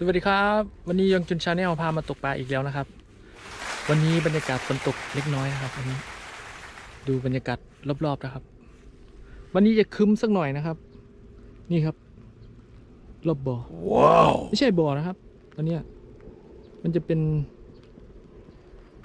สวัสดีครับ วันนี้ยงจุนชาแนลพามาตกปลาอีกแล้วนะครับ วันนี้บรรยากาศฝนตกเล็กน้อยนะครับวันนี้ดูบรรยากาศรอบๆนะครับ วันนี้จะครึ้มสักหน่อยนะครับ นี่ครับ รอบบ่อว้าวไม่ใช่บ่อนะครับ ตอนเนี้ยมันจะเป็น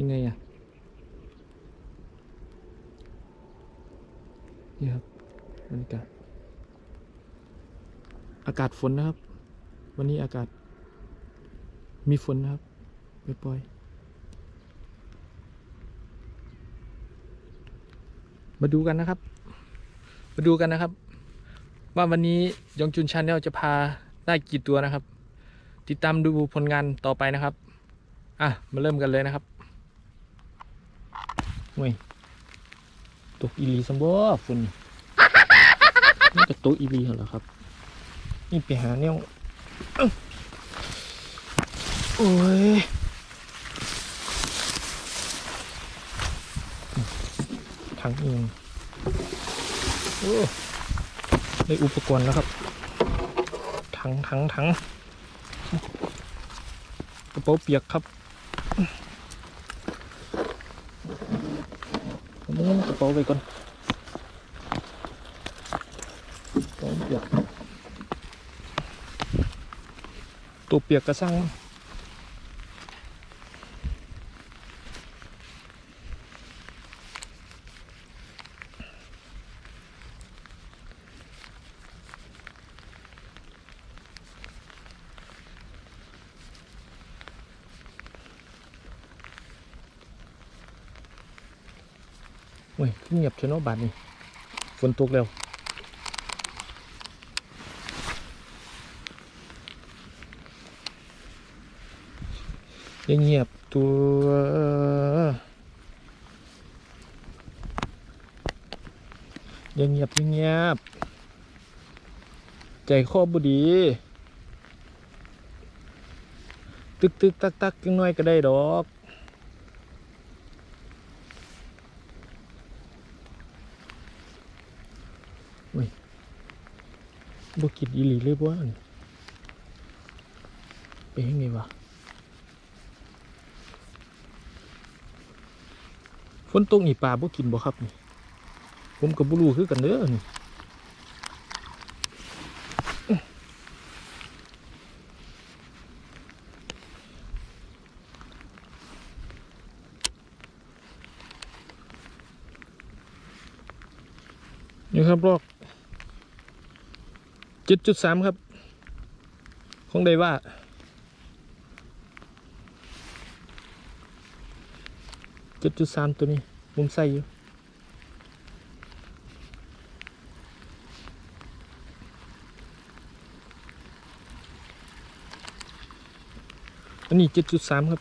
ยังไงอะนี่ครับบรรยากาศอากาศฝนนะครับ วันนี้อากาศ มีฝนนะครับปล่อยๆมาดูกันนะครับ มาดูกันนะครับ ว่าวันนี้ยองจุนชาแนลจะพาได้กี่ตัวนะครับ ติดตามดูผลงานต่อไปนะครับ อะ มาเริ่มกันเลยนะครับเว้ยตกอีลีซัมบอฝุ่นนี่จะตกอีลีเหรอครับ นี่ไปหาเนี่ย โอ้ยถังเองโอ้ได้อุปกรณ์แล้วครับถังถังถังกระเป๋าเปียกครับผมเอากระเป๋าไปก่อนกระเป๋าเปียกตัวเปียกกระสัง เว้ยเงียบเชนอบาดนี่ฝนตกแล้วเงียบตัวเงียบๆเงียบ ใจคอบุดี ตึกตึกตักตักยังน้อยก็ได้ดอก บกินอีหลีเลยบ่อั่นเป็นยังไงวะฝนตกนี่ปลาบ่กินบ่ครับนี่ผมกับบุรูคือกันเด้อนี่นี่ครับลอก จ็ดจุดสามครับ ของไดว่า เจ็ดจุดสามตัวนี้ผมใส่อยู่ อันนี้เจ็ดจุดสามครับ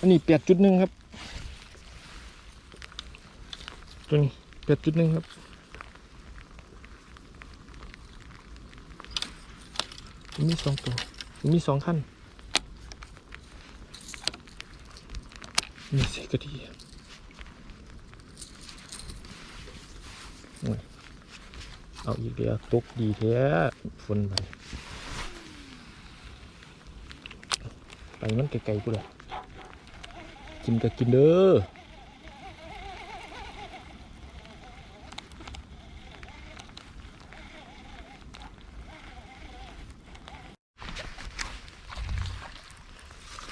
อันนี้แปดจุดหนึ่งครับ ตัวนี้แปดจุดหนึ่งครับ มีสองตัว มีสองขั้นมีสีกะทิโอ้ยเอาอีกเดียวตกดีแท้ฝนไปไปมันไกลๆกูเลยกินก็กินเด้อ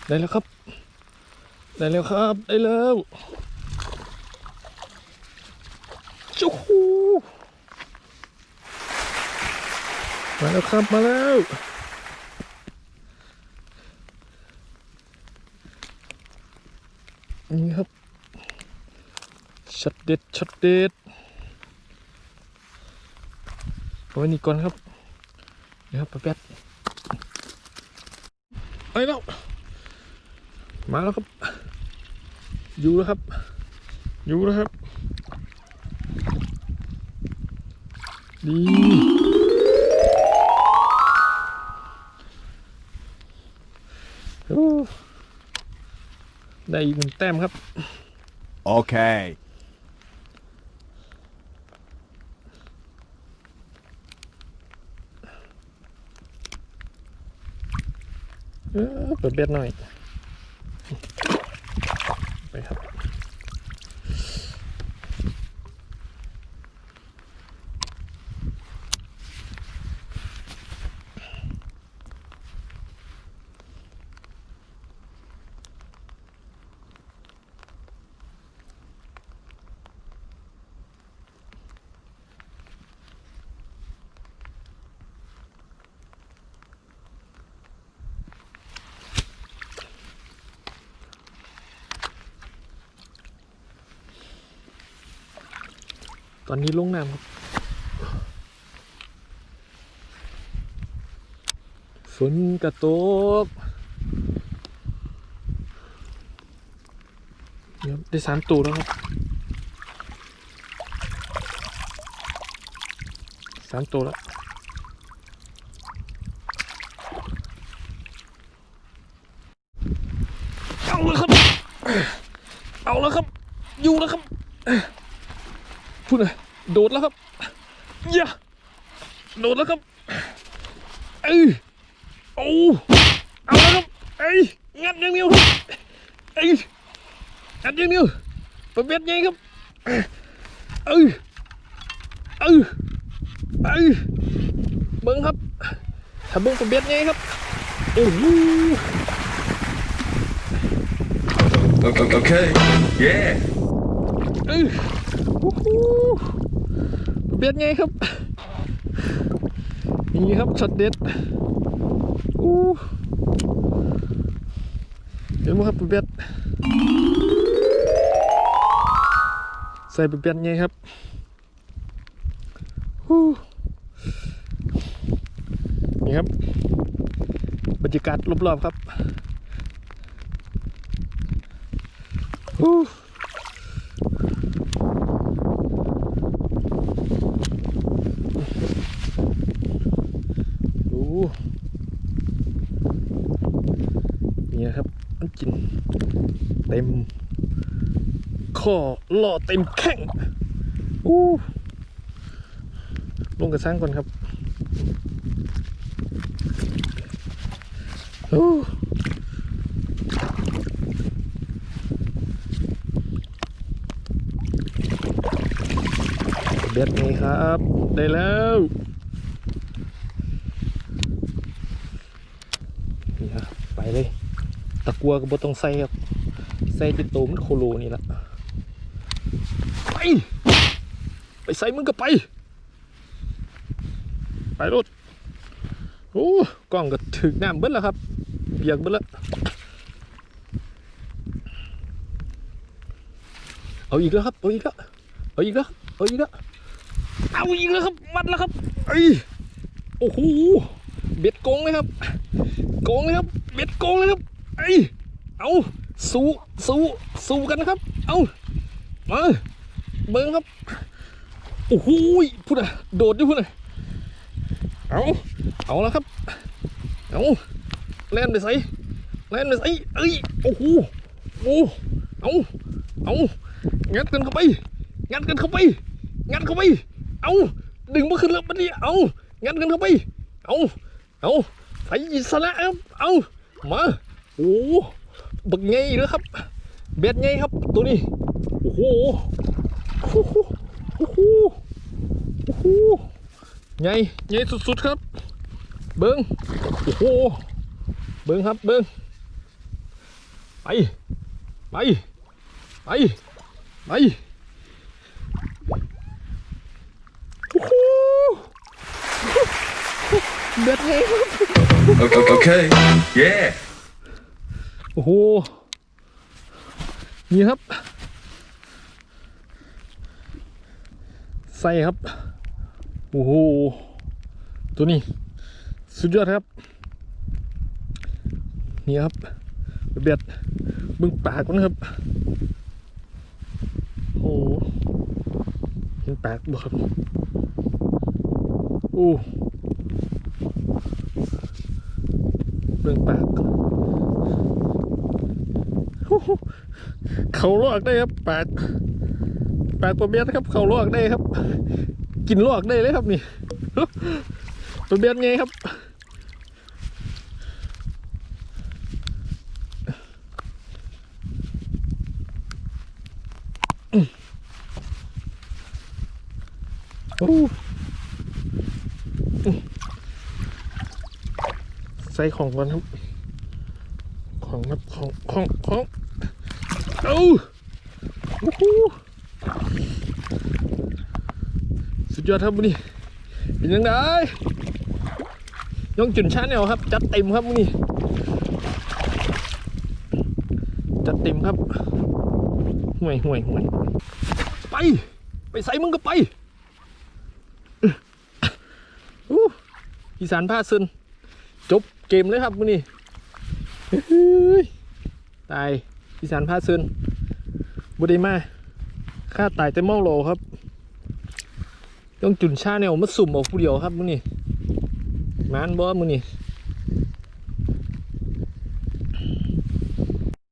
ได้แล้วครับ ได้แล้วครับ ได้แล้วจูฮูมาแล้วครับ มาแล้ว นี่ครับช็อตเด็ดช็อตเด็ดเอาไว้นี่ก่อนครับนี่ครับแป๊ดไปแล้ว มาแล้วครับ อยู่แล้วครับ อยู่แล้วครับ ดีโอ้ได้อีกหนึ่งแต้มครับ Okay. นเออเปิดเบ็ดหน่อย ตอนนี้ลงน้ำครับฝนกระตกเดี๋ยวได้สามตัวแล้วครับสามตัวแล้วเอาแล้วครับ เอาแล้วครับ อยู่แล้วครับ โดดแล้วครับอย่าโดดแล้วครับเอ้ยโอ้เอาแล้วครับเอ้ยงัดอย่างเดียวครับเอ้ยงัดอย่างเดียวประเบ็ดไงครับเอ้ยเอ้ยเอ้ยเบิ้งครับถ้าเบิ้งประเบ็ดไงครับโอ้โห Okay. okay. Yeah. เอ้ยโอ้โห เบ็ดไงครับ นี่ครับช็อตเด็ดอู้เห็นไหมครับเบ็ดใส่เบ็ดไงครับอู้นี่ครับบรรยากาศรอบๆครับอู้ ดูเนี่ยครับ มันกิน เต็มข้อล่อเต็มแข้งอู้ลงกระซังก่อนครับอู้เบ็ดไงครับ ได้แล้วนี่ครับไปเลย ตะกัวก็บ่ต้องใส่ครับ ใส่เป็นโตมันโคโลนี่ละไป ไปใส่มึงก็ไป ไปรถโอ้กล้องก็ถึกน้ำเบิ้ลแล้วครับเปียกเบิ้ลแล้วเอาอีกแล้วครับเอาอีกแล้วเอาอีกแล้วเอาอีกแล้วเอาอีกแล้วครับมัดแล้วครับไอ้โอ้โหเบ็ดโกงเลยครับโกงเลยครับเบ็ดโกงเลยครับไอ้เอา สู้สู้สู้กันนะครับ เอามาเบิ้งครับโอ้โหพูดอะโดดด้วยพูดอะเอาเอาแล้วครับเอาแล่นไปใส่แล่นไปใส่เอ้ยโอ้โหโอ้เอาเอางัดกันเข้าไป งัดกันเข้าไป งัดเข้าไป เอาดึงมาขึ้นแล้วมันนี่เอางัดกันเข้าไป เอาเอาไปอิสระครับเอามาโอ้ บักไงเลยครับเบ็ดไงครับ ตัวนี้ โอ้โห โอ้โห โอ้โห โอ้โหไงไงสุดๆครับ เบิ้งโอ้โห เบิ้งครับเบิ้งไป ไป ไป ไป โอ้โหเบ็ดไงครับ Okay. Yeah. โอ้โห นี่ครับ ใส่ครับ โอ้โห ตัวนี้ สุดยอดครับ นี่ครับ เบ็ดบึงปากมันครับ โอ้โหเห็นปากบ่ครับ โอ้เบิ่งปาก เขาลอกได้ครับแปดแปดตัวเบียดครับ เขาลอกได้ครับ กินลอกได้เลยครับนี่ตัวเบียดไงครับใส่ของก่อนครับ ของครับของของของ เอาโอ้โหสุดยอดครับวันนี้เป็นยังไงย่องจุนชาแนลครับ จัดเต็มครับวันนี้จัดเต็มครับห่วยห่วยห่วยไป ไปใส่มึงก็ไปอู้อีสานพาซึนจบเกมเลยครับวันนี้ตาย อีสานพาซึนบุด้มาค่าตายแต่เมาโลครับ ต้องจุนชาแนวมาสุ่มเอาผู้เดียวครับมื้อนี้มานบ่มื้อนี้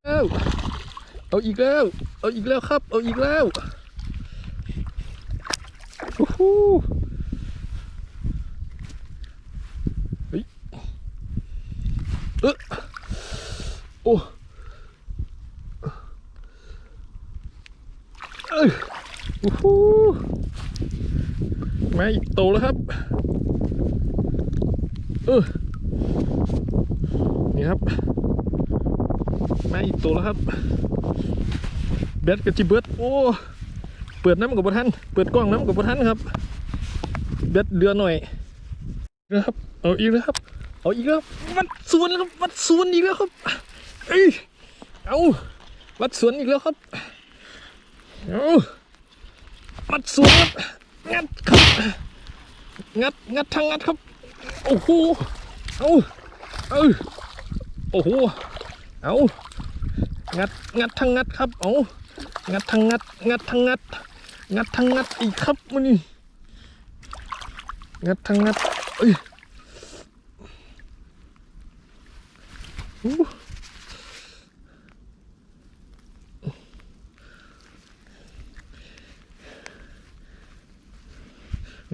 เอ้าเอาอีกแล้ว เอาอีกแล้วครับ เอาอีกแล้วโอ้โหเฮ้ยเออโอ้เอ้ยโอ้โห มาอีก โตแล้วครับเออนี่ครับมาอีกโตแล้วครับแบตกับจิเบิร์ดโอ้เปิดน้ำกับบทันเปิดกล้องน้ำกับบทันครับแบตเรือหน่อยนะครับเอาอีกแล้วครับเอาอีกแล้ววัดสวนแล้วครับวัดสวนอีกแล้วครับเอ้ยเอาวัดสวนอีกแล้วครับเอาวัดสวนงัดครับ งัดงัดทางงัดครับ โอ้โหเอาเอาโอ้โหเอางัดงัดทางงัดครับเอางัดทางงัด งัดทางงัด งัดทางงัดอีกครับมันนี่งัดทางงัดเอ้ย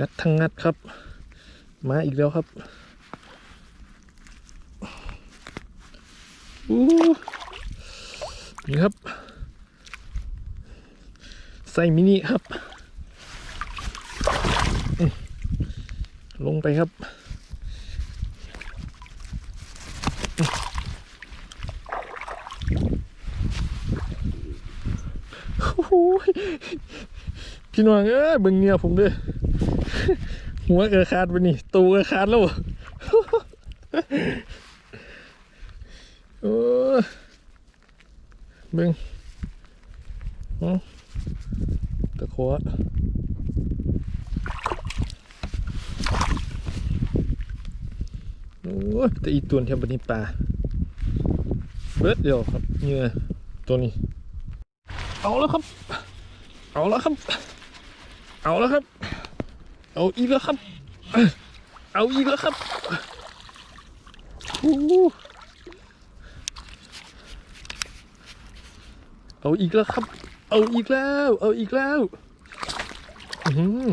งัดทางงัดครับ มาอีกแล้วครับอู้นี่ครับใส่มินิครับ ลงไปครับโอ้โหพี่น้องเอ้ยเบิ่งเงียผมเด้วย หัวเกระคาดไปนี่ตูเกระคาดแล้วโอ้ยเบิ่งอืมตะโขวโอ้ยแต่อีตัวนี้บันนี้ปลาเบิดเดียวครับเงื่อตัวนี้ เอาแล้วครับ เอาแล้วครับ เอาแล้วครับ เอาอีกแล้วครับ เอาอีกแล้วครับเอาอีกแล้วครับ เอาอีกแล้ว เอาอีกแล้ว อือหือ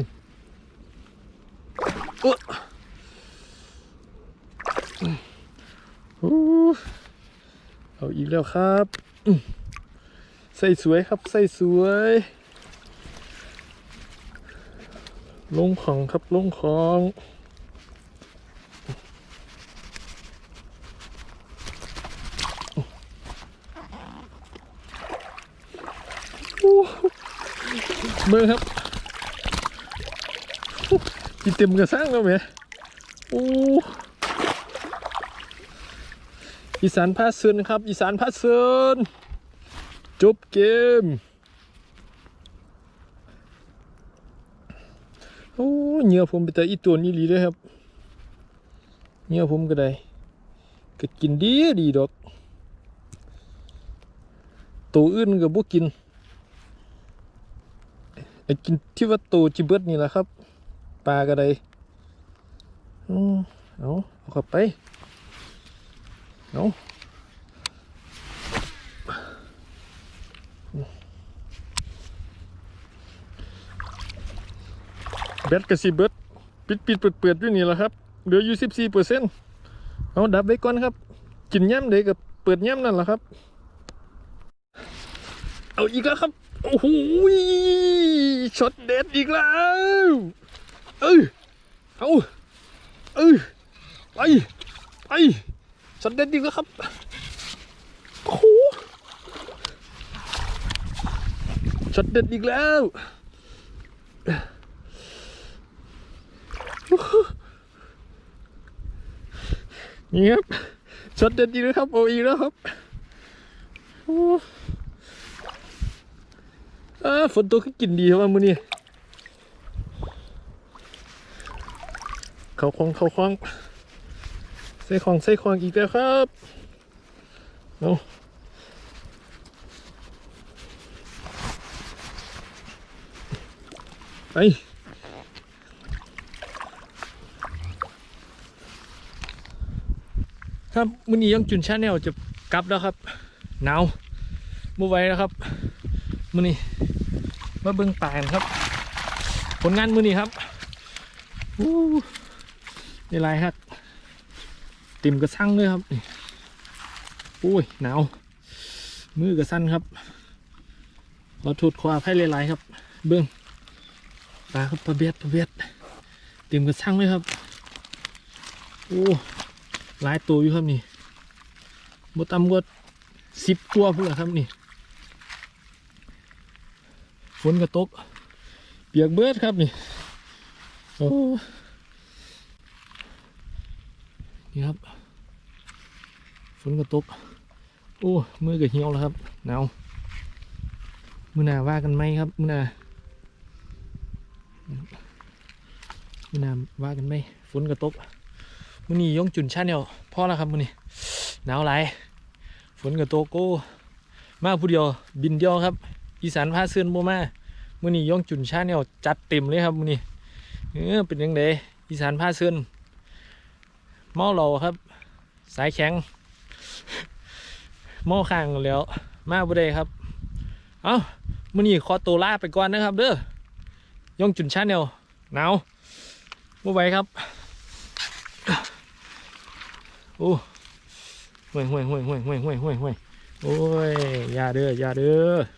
โอ้เอาอีกแล้วครับ ใส่สวยครับ ใส่สวย ลงของครับลงของเมื่อครับกินเต็มกระซังแล้วไหมโอ้อีสานพาเซินครับ อีสานพาเซินจบเกม โอ้เหงื่อผมไปแต่อีตัวนี้ลีเลยครับเหงื่อผมก็ได้ก็กินดีดีดอกตัวอื่นก็บ่กินไอ้กินที่ว่าตัวจิเบิดนี่แหละครับปลาก็ได้เอาเอาเข้าไปเอา แบตกระสิเบิดปิดปิดเปิดเปิดอยู่นี่แหละครับเหลืออยู่สิบสี่เปอร์เซ็นต์เอาดับไว้ก่อนครับ กินย่ำเด็กกับเปิดย่ำนั่นแหละครับ เอาอีกแล้วครับโอ้โหช็อตเด็ดอีกแล้วเออเอาเออไปไปช็อตเด็ดดีกแล้วครับโอ้โหช็อตเด็ดอีกแล้ว นี่ครับช็อตเด็ดอีกแล้วครับโออีกแล้วครับโอ้เอฝนตกก็กินดีครับมือนี้เขาคลองเขาคลองใส่ของใส่ของอีกแล้วครับเอาไป ครับมื้อนี้ยังจุนชาแนลจะกลับแล้วครับหนาวบ่ไวแล้วครับมื้อนี้มาเบิ่งป่ากันครับ ผลงานมื้อนี้ครับอู้นี่ไรครับติ่มกระสั่งเลยครับอุ้ยหนาวมือกระสั้นครับขอโทษขออภัยหลายๆครับ เบื้องปลาครับปลาเบียดปลาเบียดติ่มกระสั่งเลยครับโอ้ หลายตัวอยู่ครับนี่บต่ำกว่าสิบตัวเพื่อครับนี่ ฝนกระตก เปียกเบิดครับนี่โอ้นี่ครับ ฝนก็ตก โอ้มือก็เหี่ยวแล้วครับหนาวมือหนาว่ากันไหมครับมือหนามือหนาว่ากันไหมฝนก็ตก มือนี้ยงจุนชาแนลพอแล้วครับมือนี้หนาวหลายฝนก็ตกโอ้มาผู้เดียวบินเดียวครับ อีสานพาเสื่อนโบมามือนี้ยงจุนชาแนลจัดเต็มเลยครับมือนี้เออเป็นยังไงอีสานพาเสื่อนเมาเราครับ สายแข็งเมาข้างแล้วมาบ่ได้ครับ เอามื้อนี้ขอตัวลาไปก่อนนะครับ เด้อย่องจุนชาแนลหนาวบ่ไหวครับ โอ้ห่วยห่วยห่วยห่วยห่วยห่วยห่วยโอ้ยอย่าเด้อย่าเด้อ